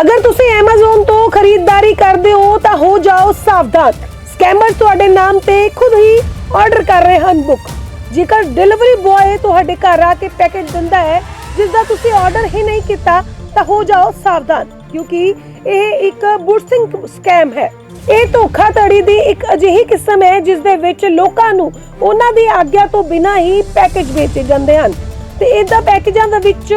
ਅਗਰ ਤੁਸੀਂ Amazon ਤੋਂ ਖਰੀਦਦਾਰੀ ਕਰਦੇ ਹੋ, ਤਾਂ ਹੋ ਜਾਓ ਸਾਵਧਾਨ। ਸਕੈਮਰ ਤੁਹਾਡੇ ਨਾਮ ਤੇ ਖੁਦ ਹੀ ਆਰਡਰ ਕਰ ਰਹੇ ਹਨ ਬੁੱਕ ਜੇਕਰ ਡਿਲੀਵਰੀ ਬॉय ਤੁਹਾਡੇ ਘਰ ਆ ਕੇ ਪੈਕੇਜ ਦਿੰਦਾ ਹੈ ਜਿਸ ਦਾ ਤੁਸੀਂ ਆਰਡਰ ਹੀ ਨਹੀਂ ਕੀਤਾ, ਤਾਂ ਹੋ ਜਾਓ ਸਾਵਧਾਨ, ਕਿਉਂਕਿ ਇਹ ਇੱਕ ਬੁਰਸਿੰਗ ਸਕੈਮ ਹੈ। ਇਹ ਧੋਖਾਧੜੀ ਦੀ ਇੱਕ ਅਜਿਹੀ ਕਿਸਮ ਹੈ ਜਿਸ ਦੇ ਵਿੱਚ ਲੋਕਾਂ ਨੂੰ ਉਹਨਾਂ ਦੀ ਆਗਿਆ ਤੋਂ ਬਿਨਾਂ ਹੀ ਪੈਕੇਜ ਵੇਚੇ ਜਾਂਦੇ ਹਨ। ਤੇ ਇਦਾਂ ਪੈਕੇਜਾਂ ਦੇ ਵਿੱਚ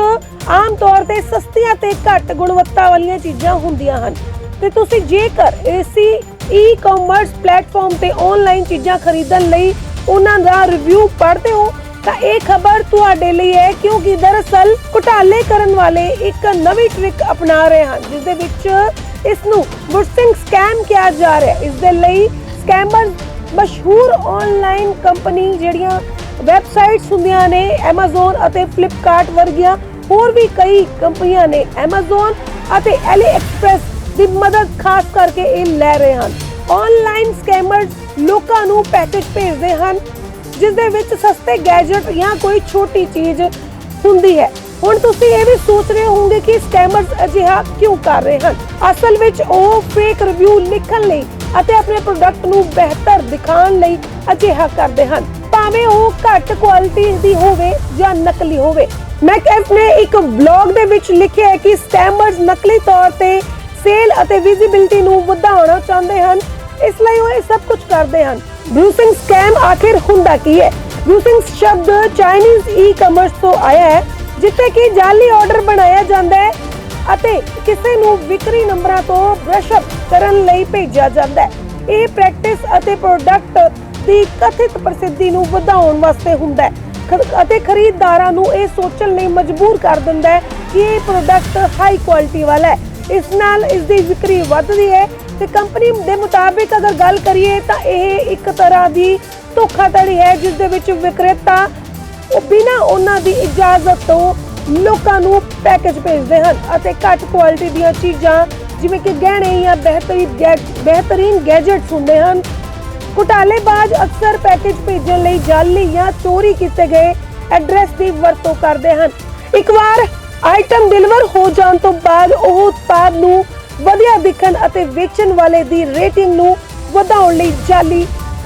ਆਮ ਤੌਰ ਤੇ ਸਸਤੀਆਂ ਤੇ ਘੱਟ ਗੁਣਵੱਤਾ ਵਾਲੀਆਂ ਚੀਜ਼ਾਂ ਹੁੰਦੀਆਂ ਹਨ। ਤੇ ਤੁਸੀਂ ਜੇਕਰ ਇਸੀ ਈ-ਕਾਮਰਸ ਪਲੇਟਫਾਰਮ ਤੇ ਆਨਲਾਈਨ ਚੀਜ਼ਾਂ ਖਰੀਦਣ ਲਈ ਉਹਨਾਂ ਦਾ ਰਿਵਿਊ ਪੜ੍ਹਦੇ ਹੋ, ਤਾਂ ਇਹ ਖਬਰ ਤੁਹਾਡੇ ਲਈ ਹੈ ਕਿਉਂਕਿ ਦਰਅਸਲ ਘੁਟਾਲੇ ਕਰਨ ਵਾਲੇ ਇੱਕ ਨਵੀਂ ਟ੍ਰਿਕ ਅਪਣਾ ਰਹੇ ਹਨ, ਜਿਸ ਦੇ ਵਿੱਚ ਇਸ ਨੂੰ ਬੁਰਸਿੰਗ ਸਕੈਮ ਕਿਹਾ ਜਾ ਰਿਹਾ ਹੈ। ਇਸ ਦੇ ਲਈ ਸਕੈਮਰ ਮਸ਼ਹੂਰ ਆਨਲਾਈਨ ਕੰਪਨੀ ਜਿਹੜੀਆਂ ਵੈਬਸਾਈਟਸ ਹੁੰਦੀਆਂ ਨੇ Amazon ਅਤੇ Flipkart ਵਰਗੀਆਂ ਹੋਰ ਵੀ ਕਈ ਕੰਪਨੀਆਂ ਨੇ Amazon ਅਤੇ AliExpress ਦੀ ਮਦਦ ਖਾਸ ਕਰਕੇ ਇਹ ਲੈ ਰਹੇ ਹਨ। ਆਨਲਾਈਨ ਸਕੈਮਰਸ ਲੋਕਾਂ ਨੂੰ ਪੈਕੇਜ ਭੇਜਦੇ ਹਨ, ਜਿਸ ਦੇ ਵਿੱਚ ਸਸਤੇ ਗੈਜਟ ਜਾਂ ਕੋਈ ਛੋਟੀ ਚੀਜ਼ ਹੁੰਦੀ ਹੈ। ਹੁਣ ਤੁਸੀਂ ਇਹ ਵੀ ਸੋਚ ਰਹੇ ਹੋਵੋਗੇ ਕਿ ਸਕੈਮਰਸ ਅਜਿਹਾ ਕਿਉਂ ਕਰ ਰਹੇ ਹਨ? ਅਸਲ ਵਿੱਚ ਉਹ ਫੇਕ ਰਿਵਿਊ ਲਿਖਣ ਲਈ ਅਤੇ ਆਪਣੇ ਪ੍ਰੋਡਕਟ ਨੂੰ ਬਿਹਤਰ ਦਿਖਾਉਣ ਲਈ ਅਜਿਹਾ ਕਰਦੇ ਹਨ। ਭਾਵੇਂ ਉਹ ਘੱਟ ਕੁਆਲਿਟੀ ਦੀ ਹੋਵੇ ਜਾਂ ਨਕਲੀ ਹੋਵੇ। ਮੈਕਐਫ ਨੇ ਇੱਕ ਬਲੌਗ ਦੇ ਵਿੱਚ ਲਿਖਿਆ ਹੈ ਕਿ ਸਕੈਮਰਸ ਨਕਲੀ ਤੌਰ ਤੇ ਸੇਲ ਅਤੇ ਵਿਜ਼ਿਬਿਲਟੀ ਨੂੰ ਵਧਾਉਣਾ ਚਾਹੁੰਦੇ ਹਨ। ਇਸ ਲਈ ਉਹ ਇਹ ਸਭ ਕੁਝ ਕਰਦੇ ਹਨ। ਬਰੂਸਿੰਗ ਸਕੈਮ ਆਖਿਰ ਹੁੰਦਾ ਕੀ ਹੈ? ਬਰੂਸਿੰਗ ਸ਼ਬਦ ਚਾਈਨੀਜ਼ ਈ-ਕਮਰਸ ਤੋਂ ਆਇਆ ਹੈ, ਜਿੱਥੇ ਕਿ ਜਾਲੀ ਆਰਡਰ ਬਣਾਇਆ ਜਾਂਦਾ ਹੈ ਅਤੇ ਕਿਸੇ ਨੂੰ ਵਿਕਰੀ ਨੰਬਰਾਂ ਤੋਂ ਬ੍ਰਸ਼ ਅਪ ਕਰਨ ਲਈ ਭੇਜਿਆ ਜਾਂਦਾ ਹੈ। ਇਹ ਪ੍ਰੈਕਟਿਸ ਅਤੇ ਪ੍ਰੋਡਕਟ ਦੀ ਕਥਿਤ ਪ੍ਰਸਿੱਧੀ ਨੂੰ ਵਧਾਉਣ ਵਾਸਤੇ ਹੁੰਦਾ ਹੈ। ਅਤੇ ਖਰੀਦਦਾਰਾਂ ਨੂੰ ਇਹ ਸੋਚਣ ਲਈ ਮਜਬੂਰ ਕਰ ਦਿੰਦਾ ਹੈ ਕਿ ਇਹ ਪ੍ਰੋਡਕਟ ਹਾਈ ਕੁਆਲਿਟੀ ਵਾਲਾ ਹੈ। ਇਸ ਨਾਲ ਇਸ ਦੀ ਵਿਕਰੀ ਵੱਧਦੀ ਹੈ ਤੇ ਕੰਪਨੀ ਦੇ ਮੁਤਾਬਿਕ ਅਗਰ ਗੱਲ ਕਰੀਏ ਤਾਂ ਇਹ ਇੱਕ ਤਰ੍ਹਾਂ ਦੀ ਧੋਖਾਧੜੀ ਹੈ ਜਿਸ ਦੇ ਵਿੱਚ ਵਿਕਰੇਤਾ ਉਹ ਬਿਨਾਂ ਉਹਨਾਂ ਦੀ ਇਜਾਜ਼ਤ ਤੋਂ ਲੋਕਾਂ ਨੂੰ ਪੈਕੇਜ ਭੇਜਦੇ ਹਨ ਅਤੇ ਘੱਟ ਕੁਆਲਿਟੀ ਦੀਆਂ ਚੀਜ਼ਾਂ, ਜਿਵੇਂ ਕਿ ਗਹਿਣੇ ਜਾਂ ਬਿਹਤਰੀਨ ਬਿਹਤਰੀਨ ਗੈਜਟਸ ਹੁੰਦੇ ਹਨ। ਘੁਟਾਲੇਬਾਜ਼ ਅਕਸਰ ਪੈਕੇਜ ਭੇਜਣ ਲਈ ਜਾਲੀ ਜਾਂ ਚੋਰੀ ਕੀਤੇ ਗਏ ਐਡਰੈਸ ਦੀ ਵਰਤੋਂ ਕਰਦੇ ਹਨ। ਇੱਕ ਵਾਰ ਆਈਟਮ ਡਿਲੀਵਰ ਹੋ ਜਾਣ ਤੋਂ ਬਾਅਦ ਉਹ ਉਤਪਾਦ ਨੂੰ ਵਧੀਆ ਦਿਖਣ ਅਤੇ ਵੇਚਣ ਵਾਲੇ ਦੀ ਰੇਟਿੰਗ ਨੂੰ ਵਧਾਉਣ ਲਈ ਜਾਲੀ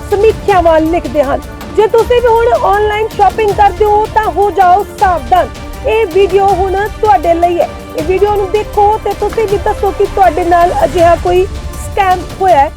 ਸਮੀਖਿਆਵਾਂ ਲਿਖਦੇ ਹਨ। ਜੇ ਤੁਸੀਂ ਵੀ ਹੁਣ ਆਨਲਾਈਨ ਸ਼ਾਪਿੰਗ ਕਰਦੇ ਹੋ ਤਾਂ ਹੋ ਜਾਓ ਸਾਵਧਾਨ। ਇਹ ਵੀਡੀਓ ਹੁਣ ਤੁਹਾਡੇ ਲਈ ਹੈ। ਇਹ ਵੀਡੀਓ ਨੂੰ ਦੇਖੋ ਤੇ ਤੁਸੀਂ ਵੀ ਦੱਸੋ ਕਿ ਤੁਹਾਡੇ ਨਾਲ ਅਜਿਹਾ ਕੋਈ ਸਕੈਮ ਹੋਇਆ ਹੈ।